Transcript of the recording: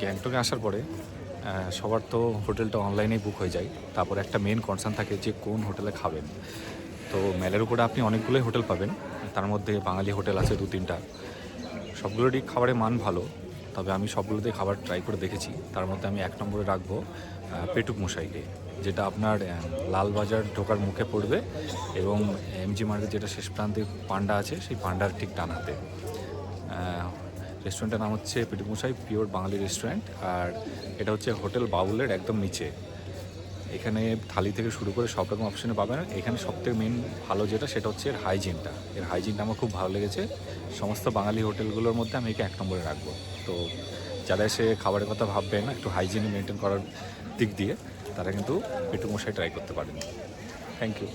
গ্যাংটকে আসার পরে সবার তো হোটেলটা অনলাইনেই বুক হয়ে যায়। তারপর একটা মেন কনসার্ন থাকে যে কোন হোটেলে খাবেন। তো মেলের উপরে আপনি অনেকগুলোই হোটেল পাবেন। তার মধ্যে বাঙালি হোটেল আছে দু, তিনটা। সবগুলোরই খাবারের মান ভালো, তবে আমি সবগুলোতে খাবার ট্রাই করে দেখেছি। তার মধ্যে আমি এক নম্বরে রাখব পেটুক মশাইকে, যেটা আপনার লালবাজার ঢোকার মুখে পড়বে এবং এমজি মার্কেট যেটা শেষ প্রান্তে পান্ডা আছে, সেই পান্ডার ঠিক ডান হাতে। রেস্টুরেন্টের নাম হচ্ছে পেটুক মশাই পিওর বাঙালি রেস্টুরেন্ট, আর এটা হচ্ছে হোটেল বাউলের একদম নিচে। এখানে থালি থেকে শুরু করে সব রকম অপশনে পাবেন। এখানে সবথেকে মেন ভালো যেটা, সেটা হচ্ছে এর হাইজিনটা এর হাইজিনটা আমার খুব ভালো লেগেছে। সমস্ত বাঙালি হোটেলগুলোর মধ্যে আমি একে এক নম্বরে রাখব। তো যারা এসে খাবারের কথা ভাববেন, একটু হাইজিন মেনটেন করার দিক দিয়ে, তারা কিন্তু পেটু মশাই ট্রাই করতে পারেন। Thank you